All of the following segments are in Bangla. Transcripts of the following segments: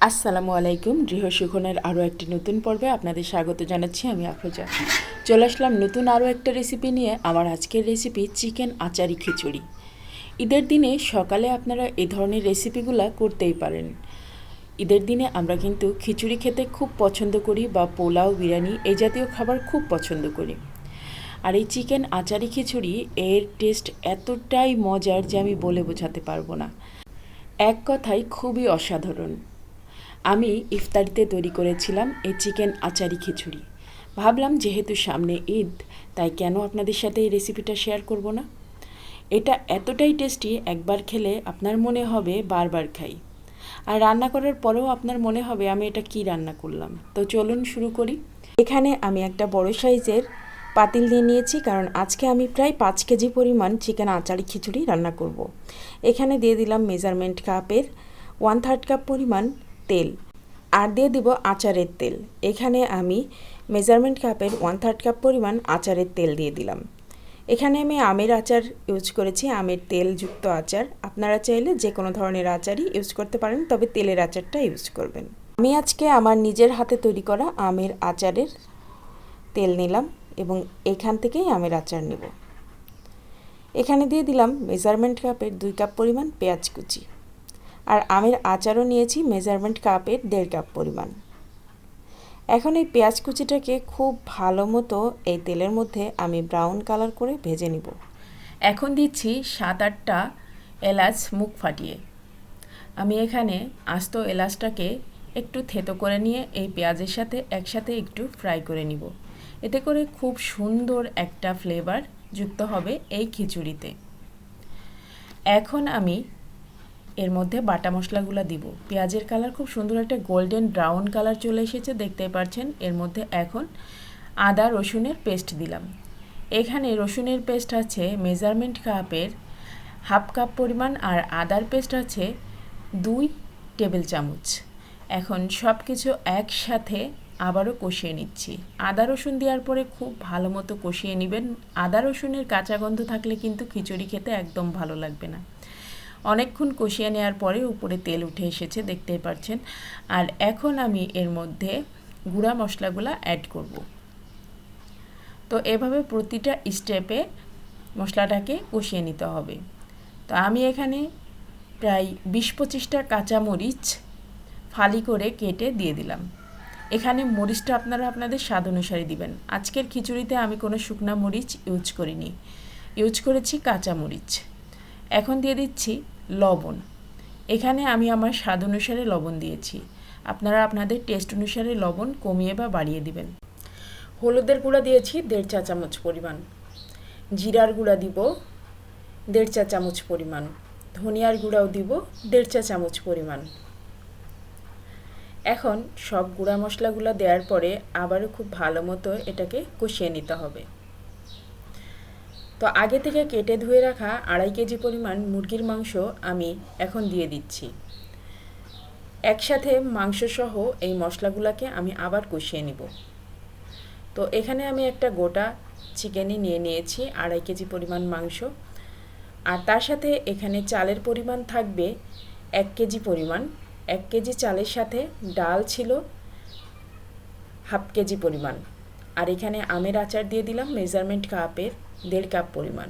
আসসালামু আলাইকুম গৃহসুখনের আরও একটি নতুন পর্বে আপনাদের স্বাগত জানাচ্ছি আমি আফরোজা। চলে আসলাম নতুন আরও একটা রেসিপি নিয়ে, আমার আজকের রেসিপি চিকেন আচারি খিচুড়ি। ঈদের দিনে সকালে আপনারা এই ধরনের রেসিপিগুলো করতেই পারেন। ঈদের দিনে আমরা কিন্তু খিচুড়ি খেতে খুব পছন্দ করি বা পোলাও, বিরিয়ানি এই জাতীয় খাবার খুব পছন্দ করি। আর এই চিকেন আচারি খিচুড়ি এর টেস্ট এতটাই মজার যে আমি বলে বোঝাতে পারব না। এক কথায় খুবই অসাধারণ। আমি ইফতারিতে তৈরি করেছিলাম এই চিকেন আচারি খিচুড়ি। ভাবলাম যেহেতু সামনে ঈদ, তাই কেন আপনাদের সাথে এই রেসিপিটা শেয়ার করব না? এটা এতটাই টেস্টি একবার খেলে আপনার মনে হবে বারবার খাই। আর রান্না করার পরেও আপনার মনে হবে আমি এটা কি রান্না করলাম। তো চলুন শুরু করি। এখানে আমি একটা বড় সাইজের পাতিল দিয়ে নিয়েছি, কারণ আজকে আমি প্রায় পাঁচ কেজি পরিমাণ চিকেন আচারি খিচুড়ি রান্না করব। এখানে দিয়ে দিলাম মেজারমেন্ট কাপের ওয়ান থার্ড কাপ পরিমাণ তেল। আর দিয়ে দিব আচারের তেল। এখানে আমি মেজারমেন্ট কাপের ওয়ান থার্ড কাপ পরিমাণ আচারের তেল দিয়ে দিলাম। এখানে আমি আমের আচার ইউজ করেছি, আমের তেলযুক্ত আচার। আপনারা চাইলে যে কোনো ধরনের আচারই ইউজ করতে পারেন, তবে তেলের আচারটা ইউজ করবেন। আমি আজকে আমার নিজের হাতে তৈরি করা আমের আচারের তেল নিলাম এবং এখান থেকেই আমের আচার নেব। এখানে দিয়ে দিলাম মেজারমেন্ট কাপের দুই কাপ পরিমাণ পেঁয়াজ কুচি। আর আমের আচারও নিয়েছি মেজারমেন্ট কাপের দেড় কাপ পরিমাণ। এখন এই পেঁয়াজ কুচিটাকে খুব ভালো মতো এই তেলের মধ্যে আমি ব্রাউন কালার করে ভেজে নিব। এখন দিচ্ছি সাত আটটা এলাচ মুখ ফাটিয়ে। আমি এখানে আস্ত এলাচটাকে একটু থেতো করে নিয়ে এই পেঁয়াজের সাথে একসাথে একটু ফ্রাই করে নিব। এতে করে খুব সুন্দর একটা ফ্লেভার যুক্ত হবে এই খিচুড়িতে। এখন আমি এর মধ্যে বাটা মশলাগুলো দিব। পেঁয়াজের কালার খুব সুন্দর একটা গোল্ডেন ব্রাউন কালার চলে এসেছে দেখতে পাচ্ছেন এর মধ্যে এখন আদা রসুনের পেস্ট দিলাম। এখানে রসুনের পেস্ট আছে মেজারমেন্ট কাপের হাফ কাপ পরিমাণ আর আদার পেস্ট আছে দুই টেবিল চামচ। এখন সব কিছু একসাথে আবারও কষিয়ে নিচ্ছি। আদা রসুন দেওয়ার পরে খুব ভালো মতো কষিয়ে নেবেন। আদা রসুনের কাঁচা গন্ধ থাকলে কিন্তু খিচুড়ি খেতে একদম ভালো লাগবে না। অনেকক্ষণ কষিয়ে নেওয়ার পরে উপরে তেল উঠে এসেছে, দেখতেই পাচ্ছেন আর এখন আমি এর মধ্যে গুঁড়া মশলাগুলো অ্যাড করব। তো এভাবে প্রতিটা স্টেপে মশলাটাকে কষিয়ে নিতে হবে। তো আমি এখানে প্রায় বিশ পঁচিশটা কাঁচা মরিচ ফালি করে কেটে দিয়ে দিলাম। এখানে মরিচটা আপনারা আপনাদের স্বাদ অনুসারে দিবেন। আজকের খিচুড়িতে আমি কোনো শুকনা মরিচ ইউজ করিনি। ইউজ করেছি কাঁচা মরিচ এখন দিয়ে দিচ্ছি লবণ। এখানে আমি আমার স্বাদ অনুসারে লবণ দিয়েছি। আপনারা আপনাদের টেস্ট অনুসারে লবণ কমিয়ে বা বাড়িয়ে দিবেন। হলুদের গুঁড়া দিয়েছি দেড় চা চামচ পরিমাণ। জিরার গুঁড়া দিব দেড় চা চামচ পরিমাণ। ধনিয়ার গুঁড়াও দিব দেড় চা চামচ পরিমাণ। এখন সব গুঁড়া মশলাগুলো দেওয়ার পরে আবারও খুব ভালো মতো এটাকে কষিয়ে নিতে হবে। তো আগে থেকে কেটে ধুয়ে রাখা আড়াই কেজি পরিমাণ মুরগির মাংস আমি এখন দিয়ে দিচ্ছি। একসাথে মাংসসহ এই মশলাগুলোকে আমি আবার কষিয়ে নিব। তো এখানে আমি একটা গোটা চিকেনই নিয়ে নিয়েছি, আড়াই কেজি পরিমাণ মাংস। আর তার সাথে এখানে চালের পরিমাণ থাকবে এক কেজি পরিমাণ। এক কেজি চালের সাথে ডাল ছিল হাফ কেজি পরিমাণ। আর এখানে আমের আচার দিয়ে দিলাম মেজারমেন্ট কাপের। দেড় কাপ পরিমাণ।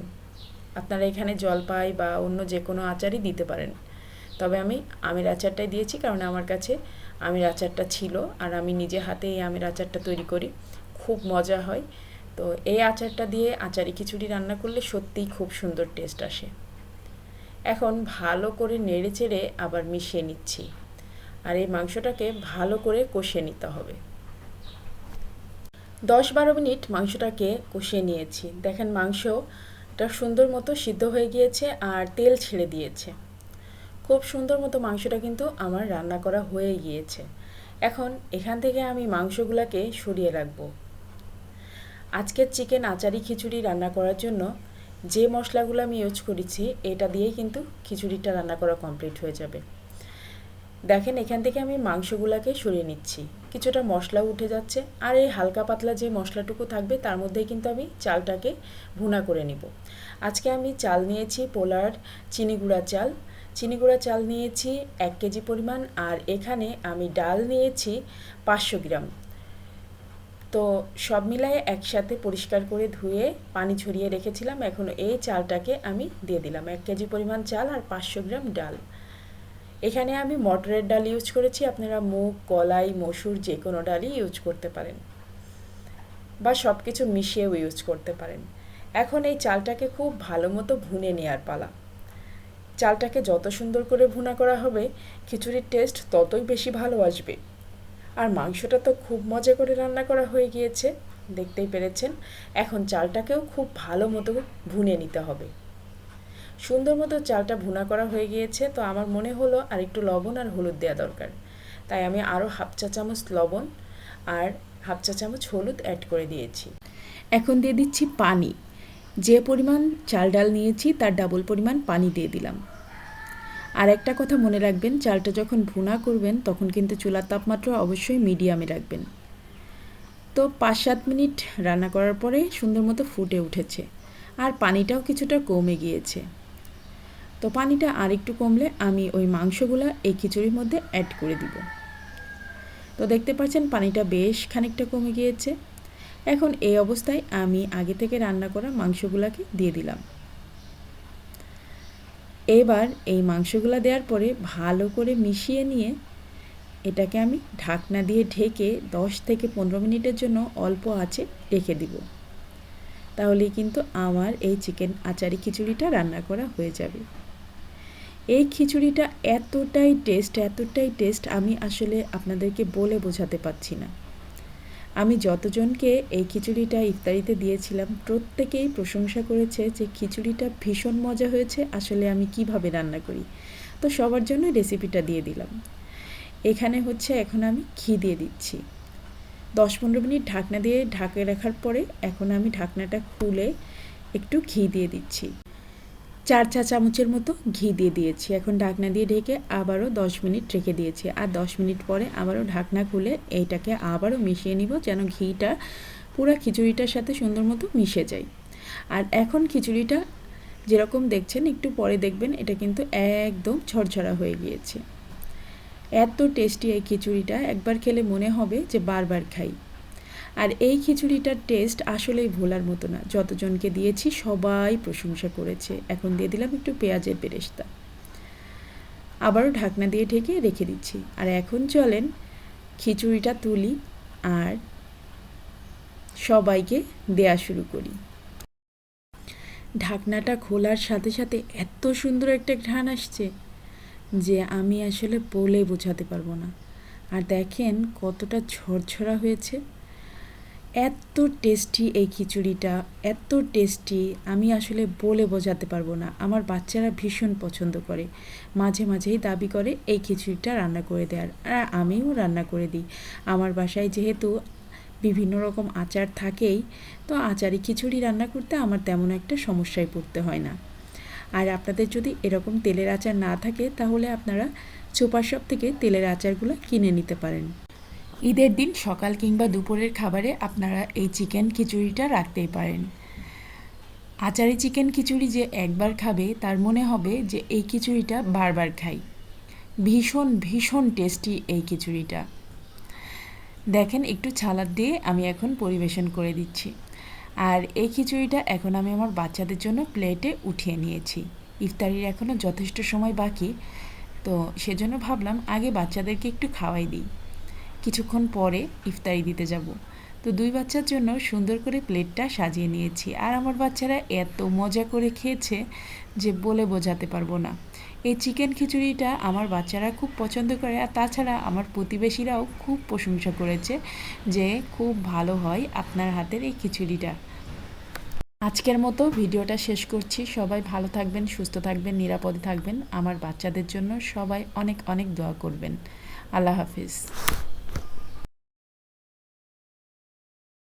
আপনারা এখানে জলপাই বা অন্য যে কোনো আচারই দিতে পারেন। তবে আমি আমের আচারটাই দিয়েছি কারণ আমার কাছে আমের আচারটা ছিল আর আমি নিজে হাতে এই আমের আচারটা তৈরি করি। খুব মজা হয়। তো এই আচারটা দিয়ে আচারি খিচুড়ি রান্না করলে সত্যিই খুব সুন্দর টেস্ট আসে। এখন ভালো করে নেড়ে চেড়ে আবার মিশিয়ে নিচ্ছি। আর এই মাংসটাকে ভালো করে কষিয়ে নিতে হবে। দশ বারো মিনিট মাংসটাকে কষিয়ে নিয়েছি। দেখেন মাংসটা সুন্দর মতো সিদ্ধ হয়ে গিয়েছে আর তেল ছেড়ে দিয়েছে। খুব সুন্দর মতো মাংসটা কিন্তু আমার রান্না করা হয়ে গিয়েছে। এখন এখান থেকে আমি মাংসগুলোকে সরিয়ে রাখব। আজকের চিকেন আচারি খিচুড়ি রান্না করার জন্য যে মশলাগুলো আমি ইউজ করেছি, এটা দিয়েই কিন্তু খিচুড়িটা রান্না করা কমপ্লিট হয়ে যাবে। দেখেন, এখান থেকে আমি মাংসগুলোকে সরিয়ে নিচ্ছি। কিছুটা মশলা উঠে যাচ্ছে, আর এই হালকা পাতলা যে মশলাটুকু থাকবে, তার মধ্যেই কিন্তু আমি চালটাকে ভুনা করে নিব। আজকে আমি চাল নিয়েছি পোলার চিনি গুঁড়া চাল। চিনি গুঁড়া চাল নিয়েছি এক কেজি পরিমাণ, আর এখানে আমি ডাল নিয়েছি পাঁচশো গ্রাম। তো সব মিলায়ে একসাথে পরিষ্কার করে ধুয়ে পানি ঝরিয়ে রেখেছিলাম, এখন এই চালটাকে আমি দিয়ে দিলাম। এক কেজি পরিমাণ চাল আর পাঁচশো গ্রাম ডাল। এখানে আমি মটরের ডাল ইউজ করেছি, আপনারা মুগ, কলাই, মসুর যে কোনো ডালই ইউজ করতে পারেন। বা সব কিছু মিশিয়েও ইউজ করতে পারেন। এখন এই চালটাকে খুব ভালো মতো ভুনে নেওয়ার পালা। চালটাকে যত সুন্দর করে ভুনা করা হবে, খিচুড়ির টেস্ট ততই বেশি ভালো আসবে। আর মাংসটা তো খুব মজা করে রান্না করা হয়ে গিয়েছে, দেখতেই পেরেছেন। এখন চালটাকেও খুব ভালো মতো ভুনে নিতে হবে। সুন্দর মতো চালটা ভুনা করা হয়ে গিয়েছে, তো আমার মনে হলো আর একটু লবণ আর হলুদ দেওয়া দরকার। তাই আমি আরও হাফ চা চামচ লবণ আর হাফ চা চামচ হলুদ অ্যাড করে দিয়েছি। এখন দিয়ে দিচ্ছি পানি। যে পরিমাণ চাল ডাল নিয়েছি, তার ডাবল পরিমাণ পানি দিয়ে দিলাম। আর একটা কথা মনে রাখবেন, চালটা যখন ভুনা করবেন, তখন কিন্তু চুলার তাপমাত্রা অবশ্যই মিডিয়ামে রাখবেন। তো পাঁচ সাত মিনিট রান্না করার পরে সুন্দর মতো ফুটে উঠেছে। আর পানিটাও কিছুটা কমে গিয়েছে। তো পানিটা আর একটু কমলে আমি ওই মাংসগুলো এই খিচুড়ির মধ্যে অ্যাড করে দিব। তো দেখতে পাচ্ছেন পানিটা বেশ খানিকটা কমে গিয়েছে। এখন এই অবস্থায় আমি আগে থেকে রান্না করা মাংসগুলোকে দিয়ে দিলাম। এবার এই মাংসগুলো দেওয়ার পরে ভালো করে মিশিয়ে নিয়ে এটাকে আমি ঢাকনা দিয়ে ঢেকে দশ থেকে পনেরো মিনিটের জন্য অল্প আঁচে রেখে দিব। তাহলেই কিন্তু আমার এই চিকেন আচারি খিচুড়িটা রান্না করা হয়ে যাবে। এই খিচুড়িটা এতটাই টেস্ট এতটাই টেস্ট আমি আসলে আপনাদেরকে বলে বোঝাতে পারছি না। আমি যতজনকে এই খিচুড়িটা ইফতারিতে দিয়েছিলাম, প্রত্যেকেই প্রশংসা করেছে যে খিচুড়িটা ভীষণ মজা হয়েছে, আসলে আমি কীভাবে রান্না করি। তো সবার জন্য রেসিপিটা দিয়ে দিলাম। এখানে হচ্ছে এখন আমি ঘি দিয়ে দিচ্ছি। দশ পনেরো মিনিট ঢাকনা দিয়ে ঢাকে রাখার পরে এখন আমি ঢাকনাটা খুলে একটু ঘি দিয়ে দিচ্ছি। চার চা চামচের মতো ঘি দিয়ে দিয়েছি। এখন ঢাকনা দিয়ে ঢেকে আবারও দশ মিনিট রেখে দিয়েছি। আর দশ মিনিট পরে আবারও ঢাকনা খুলে এইটাকে আবারও মিশিয়ে নিব যেন ঘিটা পুরো খিচুড়িটার সাথে সুন্দর মতো মিশে যায়। আর এখন খিচুড়িটা যেরকম দেখছেন, একটু পরে দেখবেন, এটা কিন্তু একদম ঝরঝরা হয়ে গিয়েছে। এত টেস্টি এই খিচুড়িটা, একবার খেলে মনে হবে যে বারবার খাই। আর এই খিচুড়িটার টেস্ট আসলেই ভোলার মতো না। যতজনকে দিয়েছি সবাই প্রশংসা করেছে। এখন দিয়ে দিলাম একটু পেঁয়াজের বেরেস্তা। আবারও ঢাকনা দিয়ে ঢেকে রেখে দিচ্ছি। আর এখন চলেন খিচুড়িটা তুলি আর সবাইকে দেয়া শুরু করি। ঢাকনাটা খোলার সাথে সাথে এত সুন্দর একটা ঘ্রাণ আসছে যে আমি আসলে বলে বোঝাতে পারব না। আর দেখেন কতটা ঝরঝরা হয়েছে। এত টেস্টি এই খিচুড়িটা, এত টেস্টি আমি আসলে বলে বোঝাতে পারব না। আমার বাচ্চারা ভীষণ পছন্দ করে। মাঝে মাঝেই দাবি করে, এই খিচুড়িটা রান্না করে দেওয়ার আর আমিও রান্না করে দিই। আমার বাসায় যেহেতু বিভিন্ন রকম আচার থাকেই, তো আচারি খিচুড়ি রান্না করতে আমার তেমন একটা সমস্যায় পড়তে হয় না। আর আপনাদের যদি এরকম তেলের আচার না থাকে, তাহলে আপনারা চোপার শপ থেকে তেলের আচারগুলো কিনে নিতে পারেন। ঈদের দিন সকাল কিংবা দুপুরের খাবারে আপনারা এই চিকেন খিচুড়িটা রাখতেই পারেন। আচারি চিকেন খিচুড়ি যে একবার খাবে, তার মনে হবে যে এই খিচুড়িটা বারবার খাই। ভীষণ ভীষণ টেস্টি এই খিচুড়িটা। দেখেন, একটু ছালাদ দিয়ে আমি এখন পরিবেশন করে দিচ্ছি। আর এই খিচুড়িটা এখন আমি আমার বাচ্চাদের জন্য প্লেটে উঠিয়ে নিয়েছি। ইফতারির এখনও যথেষ্ট সময় বাকি, তো সেজন্য ভাবলাম আগে বাচ্চাদেরকে একটু খাওয়াই দিই। কিছুক্ষণ পরে ইফতারি দিতে যাব। তো দুই বাচ্চার জন্য সুন্দর করে প্লেটটা সাজিয়ে নিয়েছি। আর আমার বাচ্চারা এত মজা করে খেয়েছে যে বলে বোঝাতে পারব না। এই চিকেন খিচুড়িটা আমার বাচ্চারা খুব পছন্দ করে আর তাছাড়া আমার প্রতিবেশীরাও খুব প্রশংসা করেছে যে খুব ভালো হয় আপনার হাতের এই খিচুড়িটা। আজকের মতো ভিডিওটা শেষ করছি। সবাই ভালো থাকবেন, সুস্থ থাকবেন, নিরাপদে থাকবেন। আমার বাচ্চাদের জন্য সবাই অনেক অনেক দোয়া করবেন। আল্লাহ হাফিজ।